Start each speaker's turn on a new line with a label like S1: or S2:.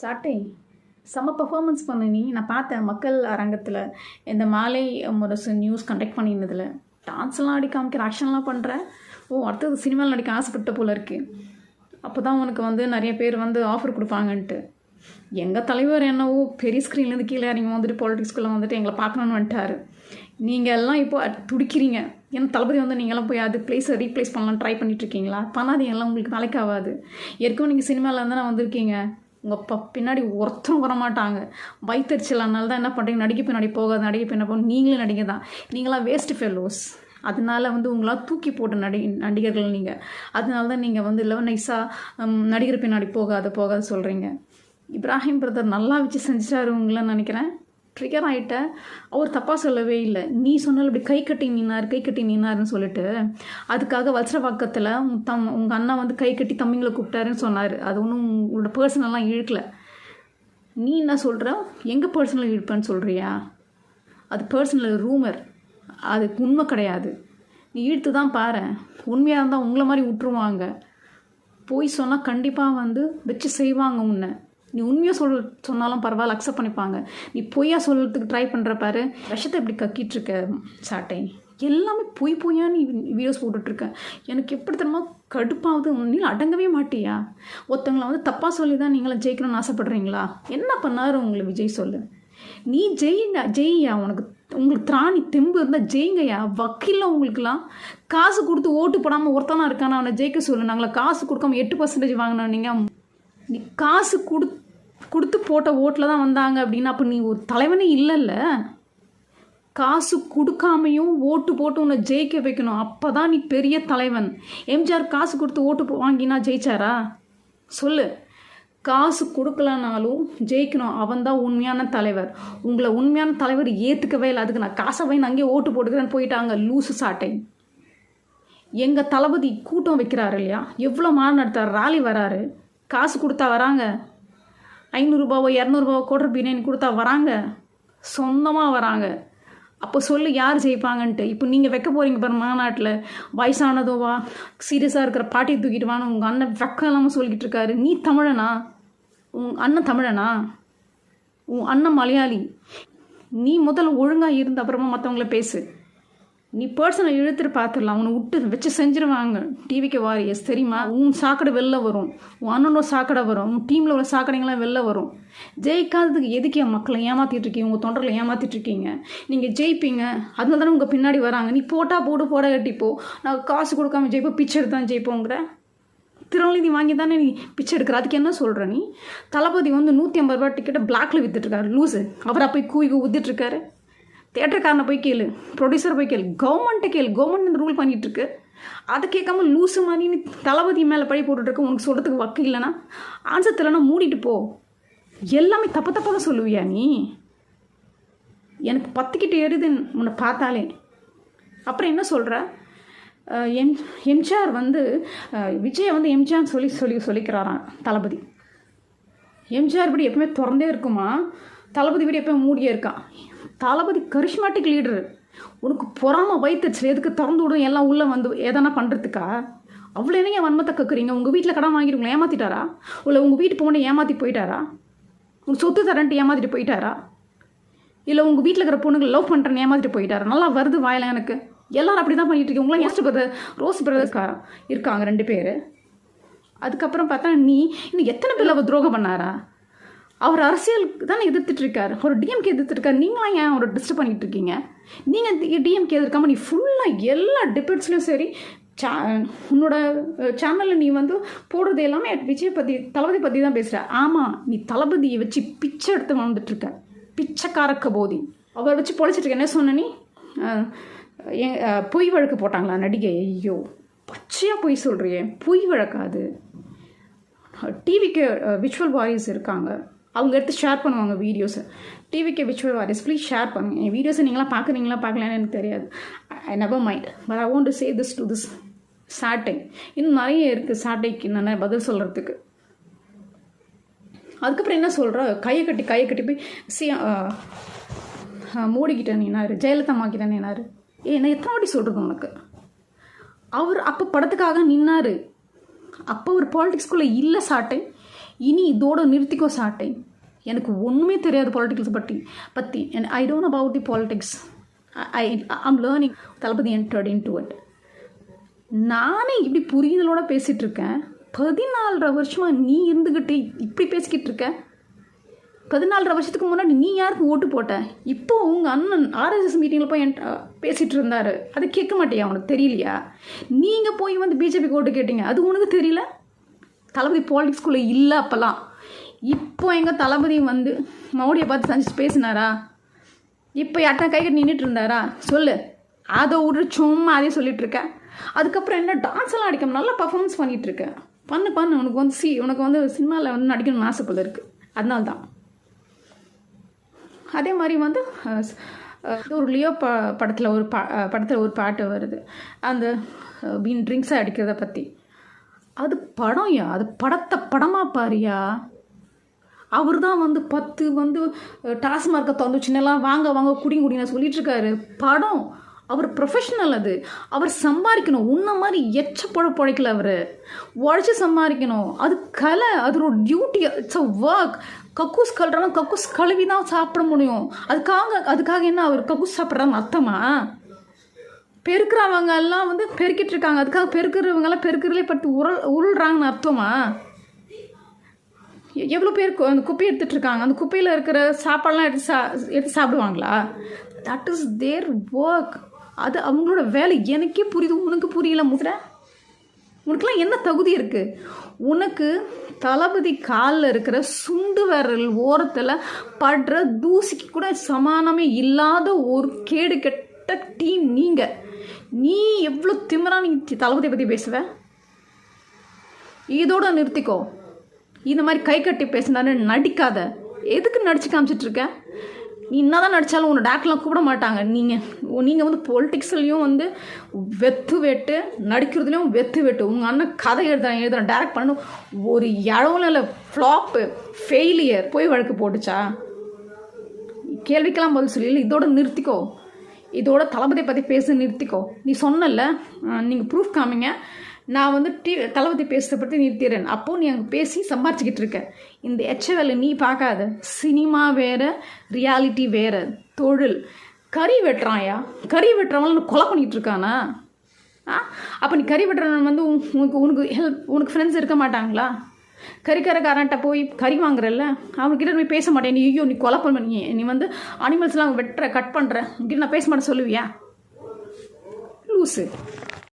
S1: சாட்டை செம்ம பர்ஃபார்மன்ஸ் பண்ண நீ. நான் பார்த்தேன் மக்கள் அரங்கத்தில் இந்த மாலை முரசு நியூஸ் கண்டக்ட் பண்ணியிருந்ததில் டான்ஸ்லாம் ஆடி காமிக்கிற ஆக்ஷன்லாம் பண்ணுற ஓ அடுத்தது சினிமாவில் நடிக்க ஆசைப்பட்ட போல இருக்குது அப்போ தான் உனக்கு வந்து நிறைய பேர் வந்து ஆஃபர் கொடுப்பாங்கன்ட்டு. எங்கள் தலைவர் என்னவோ பெரிய ஸ்க்ரீன்லேருந்து கீழே இறங்கி வந்துட்டு பாலிட்டிக்ஸ்குள்ளே வந்துட்டு எங்களை பார்க்கணுன்னு வந்துட்டார். நீங்கள் எல்லாம் இப்போ துடிக்கிறீங்க. ஏன்னா தளபதி வந்து நீங்களாம் போய் அது பிளேஸை ரீப்ளேஸ் பண்ணலாம் ட்ரை பண்ணிட்டு இருக்கீங்களா? பண்ணாதீங்க. எல்லாம் உங்களுக்கு வேலைக்கு ஆகாது. ஏற்கனவே நீங்கள் சினிமாவில் இருந்தால் வந்திருக்கீங்க. உங்கள் ப பின்னாடி ஒருத்தரும் வர மாட்டாங்க வயிற்றுச்சலானால தான் என்ன பண்ணுறீங்க நடிக்க பின்னாடி போகாது நடிகை பின்ன போக நீங்களே நடிகை தான் நீங்களாம் வேஸ்ட் ஃபெல்லோஸ் அதனால வந்து உங்களால் தூக்கி போட்ட நடி நடிகர்கள் நீங்கள் அதனால தான் நீங்கள் வந்து இல்லை நைஸாக நடிகர் பின்னாடி போகாத போகாத சொல்கிறீங்க இப்ராஹிம் பிரதர் நல்லா வச்சு செஞ்சிட்டாரு உங்களை நினைக்கிறேன். ட்ரிகர் ஆகிட்ட அவர் தப்பாக சொல்லவே இல்லை. நீ சொன்னாலும் இப்படி கை கட்டி நின்னார் கை கட்டி நின்னாருன்னு சொல்லிட்டு அதுக்காக வச்சிரவாக்கத்தில் தம் உங்கள் அண்ணா வந்து கை கட்டி தம்பிங்களை கூப்பிட்டாருன்னு சொன்னார். அது ஒன்றும் உங்களோட பர்சனலாம் இழுக்கலை. நீ என்ன சொல்கிற எங்கள் பர்சனல் இழுப்பேன்னு சொல்கிறியா அது பர்சனல் ரூமர் அது உண்மை கிடையாது. நீ இழுத்து தான் பாரு. உண்மையாக இருந்தால் உங்களை மாதிரி விட்டுருவாங்க போய் சொன்னால் கண்டிப்பாக வந்து வச்சு செய்வாங்க உன்னை. நீ உண்மையாக சொல் சொன்னாலும் பரவாயில்ல அக்செப்ட் பண்ணிப்பாங்க. நீ பொய்யா சொல்கிறதுக்கு ட்ரை பண்ணுற பாரு. விஷத்தை இப்படி கக்கிட்டு இருக்க சாட்டை. எல்லாமே பொய் பொய்யா நீ வீடியோஸ் போட்டுட்ருக்க. எனக்கு எப்படி தெரியுமா கடுப்பாவது நீ அடங்கவே மாட்டியா? ஒருத்தவங்களை வந்து தப்பாக சொல்லி தான் நீங்களாம் ஜெயிக்கணும்னு ஆசைப்படுறீங்களா? என்ன பண்ணாரு உங்களை விஜய் சொல்லு? நீ ஜெயிண்டா ஜெய்யா உனக்கு உங்களுக்கு திராணி தெம்பு இருந்தால் ஜெயிங்கய்யா. வக்கீலில் உங்களுக்குலாம் காசு கொடுத்து ஓட்டு போடாமல் ஒருத்தனா இருக்கானா? அவனை ஜெயிக்க சொல்லு. நாங்கள காசு கொடுக்காம எட்டு பர்சன்டேஜ் வாங்கினோம் நீங்கள் நீ காசு கொடுத்து கொடுத்து போட்ட ஓட்டில் தான் வந்தாங்க அப்படின்னா அப்போ நீ ஒரு தலைவனே இல்லைல்ல. காசு கொடுக்காமையும் ஓட்டு போட்டு உன்னை ஜெயிக்க வைக்கணும். அப்போ தான் நீ பெரிய தலைவன். எம்ஜிஆர் காசு கொடுத்து ஓட்டு போ- வாங்கினா ஜெயிச்சாரா? சொல்லு. காசு கொடுக்கலனாலும் ஜெயிக்கணும். அவன் தான் உண்மையான தலைவர். உங்களை உண்மையான தலைவர் ஏற்றுக்கவே இல்லை. அதுக்கு நான் காசை வாங்கி அங்கேயே ஓட்டு போட்டுக்கிறேன்னு போயிட்டாங்க. லூசு சாட்டை. எங்கள் தளபதி கூட்டம் வைக்கிறாரு இல்லையா? எவ்வளோ மாறு நடத்தார் ராலி வராரு. காசு கொடுத்தா வராங்க. ஐநூறுரூபாவோ இரநூறுபாவோ கோட்டர் பிரியாணி கொடுத்தா வராங்க. சொந்தமாக வராங்க. அப்போ சொல்லு யார் ஜெயிப்பாங்கன்ட்டு. இப்போ நீங்கள் வைக்க போகிறீங்க பாரு மாநாட்டில். வயசானதோவா சீரியஸாக இருக்கிற பாட்டியை தூக்கிட்டு வான்னு உங்கள் அண்ணன் வெக்கம் இல்லாமல் சொல்லிக்கிட்டு இருக்காரு. நீ தமிழனா? உன் அண்ணன் தமிழனா? உன் அண்ணன் மலையாளி. நீ முதல்ல ஒழுங்காக இருந்த அப்புறமா மற்றவங்கள பேசு. நீ பர்சனை இழுத்துட்டு பார்த்துடலாம் அவனை விட்டு வச்சு செஞ்சிருவாங்க. டிவிக்கு வாரியஸ் தெரியுமா? உன் சாக்கடை வெளில வரும். உன் அண்ணனோட சாக்கடை வரும். உன் டீமில் உள்ள சாக்கடைங்களாம் வெளில வரும். ஜெயிக்காததுக்கு எதுக்கு என் மக்களை ஏமாற்றிட்டு இருக்கீங்க? உங்கள் தொண்டரில் ஏமாற்றிட்டுருக்கீங்க நீங்கள் ஜெயிப்பீங்க. அதனால தானே உங்கள் பின்னாடி வராங்க. நீ போட்டால் போடு போட கட்டிப்போ நான் காசு கொடுக்காம ஜெயிப்போம் பிச்சை தான் ஜெயிப்போங்கிற? திருநெல்வேலி வாங்கி தானே நீ பிச்சை எடுக்கிற? அதுக்கு என்ன சொல்கிற நீ? தளபதி வந்து நூற்றி ஐம்பது ரூபா டிக்கெட்டை பிளாக்ல வித்துட்ருக்காரு லூஸு அவராக போய் கூவி ஊதிட்டுருக்காரு தேட்டருக்காரனை போய் கேளு ப்ரொடியூசர் போய் கேளு கவர்மெண்ட்டை கேளு கவர்மெண்ட் இந்த ரூல் பண்ணிகிட்ருக்கு அதை கேட்காம லூசு மாதிரி நீ தளபதி மேலே பழி போட்டுட்ருக்க உனக்கு சொல்கிறதுக்கு வக்கு இல்லைன்னா ஆன்சர் தெரியலனா மூடிட்டு போ. எல்லாமே தப்பு தப்பாக தான் சொல்லுவியா நீ? எனக்கு பத்துக்கிட்டு எருது உன்னை பார்த்தாலே. அப்புறம் என்ன சொல்கிற எம் எம்ஜிஆர் வந்து விஜயை வந்து எம்ஜிஆர் சொல்லி சொல்லி சொல்லிக்கிறாராம் தளபதி. எம்ஜிஆர் இப்படி எப்பவுமே திறந்தே இருக்குமா? தளபதி வீடு எப்போ மூடியே இருக்கான் தளபதி கரிஷ்மாட்டிக் லீடரு உனக்கு பொறாம வைத்தச்சு எதுக்கு திறந்து விடும்? எல்லாம் உள்ளே வந்து எதனா பண்ணுறதுக்கா அவ்வளோ என்னங்க வன்மத்தை கக்குறீங்க? உங்கள் வீட்டில் கடன் வாங்கிட்டு உங்களை ஏமாற்றிட்டாரா இல்லை உங்கள் வீட்டு போன ஏமாற்றி போயிட்டாரா? உங்கள் சொத்து தரன்ட்டு ஏமாற்றிட்டு போயிட்டாரா? இல்லை உங்கள் வீட்டில் இருக்கிற பொண்ணுங்களை லவ் பண்ணுறேன்னு ஏமாற்றிட்டு போயிட்டாரா? நல்லா வருது வாயில எனக்கு. எல்லாரும் அப்படி தான் பண்ணிட்டு இருக்கீங்க. உங்களாம் எஸ்ட் பிரதர் ரோஸ் பிரதர்ஸ்கா இருக்காங்க ரெண்டு பேர். அதுக்கப்புறம் பார்த்தா நீ இன்னும் எத்தனை பேர் அவர் துரோகம் பண்ணாரா? அவர் அரசியலுக்கு தானே எதிர்த்துட்டு இருக்காரு ஒரு டிஎம்கே எதிர்த்துருக்காரு நீங்களாம் ஏன் அவரை டிஸ்டர்ப் பண்ணிட்டு இருக்கீங்க நீங்கள் டிஎம்கே எதிர்க்காம நீ ஃபுல்லாக எல்லா டிபேட்ஸ்லையும் சரி சா உன்னோட சேனலில் நீ வந்து போடுறது எல்லாமே விஜய் பற்றி தளபதி பற்றி தான் பேசுகிற ஆமாம் நீ தளபதியை வச்சு பிச்சை எடுத்து வாழ்ந்துட்டு பிச்சைக்காரக்க பிச்சைக்கார கபோதி அவரை வச்சு பொழைச்சிட்டுருக்க. என்ன சொன்ன நீ? பொய் வழக்கு போட்டாங்களா நடிகை? ஐயோ பச்சையாக பொய் சொல்கிறியே பொய் வழக்காது. டிவிக்கு விச்சுவல் வாரியர்ஸ் இருக்காங்க. அவங்க எடுத்து ஷேர் பண்ணுவாங்க வீடியோஸை டிவிக்கு விச்சுவல் வாரிஸ் ப்ளீஸ் ஷேர் பண்ணுங்க. என் வீடியோஸை நீங்களாம் பார்க்குறீங்களா பார்க்கலான்னு எனக்கு தெரியாது. I never mind but I want to say this to this சாட்டை இன்னும் நிறைய இருக்குது சாட்டைக்கு நான் பதில் சொல்கிறதுக்கு அதுக்கப்புறம் என்ன சொல்கிற கையை கட்டி கையை கட்டி போய் சி uh, uh, மூடிக்கிட்டேன் நீனாரு ஜெயலலிதா மாக்கிட்டேன் நீனாரு ஏ நான் எத்தனை வாட்டி சொல்கிறது உனக்கு? அவர் அப்போ படத்துக்காக நின்னார். அப்போ ஒரு பாலிட்டிக்ஸ்குள்ளே இல்லை சாட்டை. இனி இதோட நிறுத்திக்கோ சாட்டை. எனக்கு ஒன்றுமே தெரியாது பாலிட்டிக்ஸ் பற்றி பற்றி I don't about the politics I I'm learning Thalapathy entered in to it நானே இப்படி புரிதலோடு பேசிகிட்டு இருக்கேன். பதினாலரை வருஷமாக நீ இருந்துக்கிட்டு இப்படி பேசிக்கிட்டு இருக்க? பதினாலரை வருஷத்துக்கு முன்னாடி நீ யாருக்கு ஓட்டு போட்ட? இப்போ உங்கள் அண்ணன் ஆர்எஸ்எஸ் மீட்டிங்கில் போய் என் பேசிகிட்டு இருந்தார். அதை கேட்க மாட்டியா? உனக்கு தெரியலையா? நீங்கள் போய் வந்து பிஜேபிக்கு ஓட்டு கேட்டீங்க. அது உனக்கு தெரியல? தளபதி பாலிடிக்ஸ்குள்ளே இல்லை அப்போல்லாம். இப்போ எங்கள் தளபதி வந்து மோடியை பார்த்து சந்திச்சு பேசினாரா? இப்போ யார்ட்டா கை கட்டி நின்றுட்டு இருந்தாரா? சொல்லு. அதை விட்டு சும்மா அதே சொல்லிட்டு அதுக்கப்புறம் என்ன டான்ஸ் எல்லாம் அடிக்கணும் நல்லா பர்ஃபார்மன்ஸ் பண்ணிட்டு இருக்கேன் பண்ணு பண்ணு. உனக்கு வந்து சி உனக்கு வந்து சினிமாவில் வந்து நடிக்கணும்னு ஆசைப்பட இருக்குது அதனால தான் அதே மாதிரி வந்து ஒரு லியோ ப படத்தில் ஒரு பா படத்தில் ஒரு பாட்டு வருது. அந்த பீன் ட்ரிங்க்ஸை அடிக்கிறத பற்றி அது படம்யா அது படத்தை படமாக பாரியா? அவர் தான் வந்து பத்து வந்து டாஸ்மார்க்கை திறந்து சின்னலாம் வாங்க வாங்க குடிங்க குடிங்க சொல்லிட்டு இருக்காரு படம். அவர் ப்ரொஃபஷனல் அது. அவர் சம்பாதிக்கணும் உன்ன மாதிரி எச்ச பொழ பிழைக்கல அவர். உழைச்சி சம்பாதிக்கணும் அது கலை அது ஒரு டியூட்டி இட்ஸ் அ ஒர்க் கக்கூஸ் கழுறவன் கக்கூஸ் கழுவி தான் சாப்பிட முடியும். அதுக்காக அதுக்காக என்ன அவர் கக்கூஸ் சாப்பிட்றான்னு அர்த்தமா? பெருக்கிறவங்க எல்லாம் வந்து பெருக்கிட்டு இருக்காங்க. அதுக்காக பெருக்கிறவங்க எல்லாம் பட்டு உருள் உருள்றாங்கன்னு அர்த்தமா? எவ்வளோ பேர் அந்த குப்பையை எடுத்துட்டு இருக்காங்க. அந்த குப்பையில் இருக்கிற சாப்பாடெல்லாம் எடுத்து சா எடுத்து சாப்பிடுவாங்களா? தட் இஸ் தேர் ஒர்க் அது அவங்களோட வேலை. எனக்கே புரியுது உனக்கு புரியல முதிரை? உனக்குலாம் என்ன தகுதி இருக்குது உனக்கு தளபதி காலில் இருக்கிற சுண்டு விரல் ஓரத்தில் படுற தூசிக்கு கூட சமானமே இல்லாத ஒரு கேடு கெட்ட டீம் நீங்கள் நீ எவ்வளோ திமிரா நீ தளபதியை பற்றி பேசுவ? இதோட நிறுத்திக்கோ. இந்த மாதிரி கை கட்டி பேசினாரு நடிக்காத. எதுக்கு நடிச்சு காமிச்சிட்ருக்க நீ என்ன தான் நடித்தாலும் உன்னை டேரக்ட்லாம் கூப்பிட மாட்டாங்க. நீங்கள் நீங்கள் வந்து பொலிட்டிக்ஸ்லேயும் வந்து வெத்து வெட்டு நடிக்கிறதுலையும் வெத்து வெட்டு. உங்கள் அண்ணன் கதை எழுதுறேன் எழுதுறேன் டேரக்ட் பண்ணணும் ஒரு இழவும் இல்லை ஃப்ளாப்பு ஃபெயிலியர் போய் வழக்கு போட்டுச்சா? கேள்விக்கெல்லாம் பதில் சொல்லி. இதோட நிறுத்திக்கோ. இதோட தளபதியை பற்றி பேச நிறுத்திக்கோ. நீ சொன்னல நீங்கள் ப்ரூஃப் காமிங்க. நான் வந்து டி தளபதி பேசுகிறத பற்றி நிறுத்திடுறேன் அப்போது நீ அங்கே பேசி சம்பாரிச்சிக்கிட்டு இருக்க. இந்த எச்சவேலை நீ பார்க்காத. சினிமா வேறு ரியாலிட்டி வேறு தொழில். கறி வெட்டுறான்யா? கறி வெட்டுறவங்கள கொலை பண்ணிகிட்டு இருக்கானா? ஆ? அப்போ நீ கறி வெட்டுறவன் வந்து உனக்கு உனக்கு ஹெல்ப் உனக்கு ஃப்ரெண்ட்ஸ் இருக்க மாட்டாங்களா? கறிக்கரைக்காரன்ட்ட போய் கறி வாங்குறல்ல? அவன்கிட்ட போய் பேச மாட்டேன். நீ ஐயோ நீ கொலை பண்ண. நீ நீ வந்து அனிமல்ஸ்லாம் வெட்டுற கட் பண்ணுற உங்ககிட்ட நான் பேச மாட்டேன் சொல்லுவியா? லூஸு